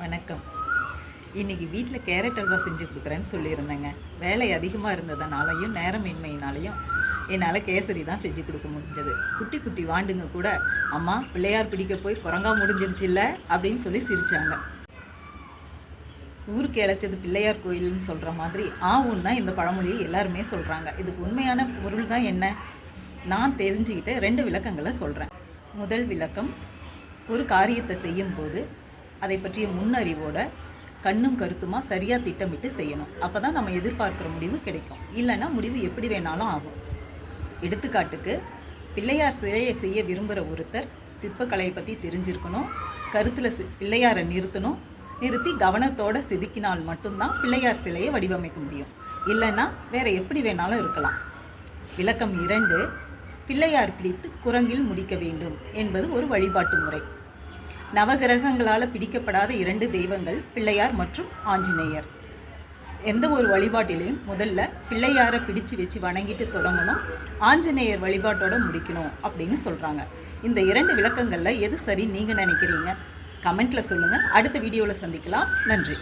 வணக்கம். இன்றைக்கி வீட்டில் கேரட் அல்வா செஞ்சு கொடுக்குறேன்னு சொல்லியிருந்தேங்க. வேலை அதிகமாக இருந்ததுனாலையும் நேரமின்மையினாலையும் என்னால் கேசரி தான் செஞ்சு கொடுக்க முடிஞ்சது. குட்டி குட்டி வாண்டுங்க கூட அம்மா பிள்ளையார் பிடிக்க போய் குரங்கா முடிஞ்சிடுச்சுல்ல அப்படின்னு சொல்லி சிரிச்சாங்க. ஊருக்கு இழைச்சது பிள்ளையார் கோயில்னு சொல்கிற மாதிரி ஆவுன்னா இந்த பழமொழியை எல்லாருமே சொல்கிறாங்க இதுக்கு உண்மையான பொருள் தான் என்ன? நான் தெரிஞ்சுக்கிட்டு ரெண்டு விளக்கங்களை சொல்கிறேன் முதல் விளக்கம் ஒரு காரியத்தை செய்யும்போது அதை பற்றிய முன்னறிவோட கண்ணும் கருத்துமாக சரியாக திட்டமிட்டு செய்யணும். அப்போ தான் நம்ம எதிர்பார்க்குற முடிவு கிடைக்கும். இல்லைன்னா முடிவு எப்படி வேணாலும் ஆகும். எடுத்துக்காட்டுக்கு பிள்ளையார் சிலையை செய்ய விரும்புகிற ஒருத்தர் சிற்பக்கலையை பற்றி தெரிஞ்சிருக்கணும். கருத்தில் சி பிள்ளையாரை நிறுத்தணும். நிறுத்தி கவனத்தோட செதுக்கினால் மட்டும்தான் பிள்ளையார் சிலையை வடிவமைக்க முடியும். இல்லைன்னா வேற எப்படி வேணாலும் இருக்கலாம். விளக்கம் இரண்டு பிள்ளையார் பிடித்து குரங்கில் முடிக்க வேண்டும் என்பது ஒரு வழிபாட்டு முறை. நவகிரகங்களால் பிடிக்கப்படாத இரண்டு தெய்வங்கள் பிள்ளையார் மற்றும் ஆஞ்சநேயர். எந்த ஒரு வழிபாட்டிலையும் முதல்ல பிள்ளையாரை பிடிச்சு வச்சு வணங்கிட்டு தொடங்கணும் ஆஞ்சநேயர் வழிபாட்டோட முடிக்கணும் அப்படின்னு சொல்கிறாங்க இந்த இரண்டு விளக்கங்களில் எது சரி நீங்கள் நினைக்கிறீங்க? கமெண்ட்டில் சொல்லுங்கள் அடுத்த வீடியோவில் சந்திக்கலாம். நன்றி.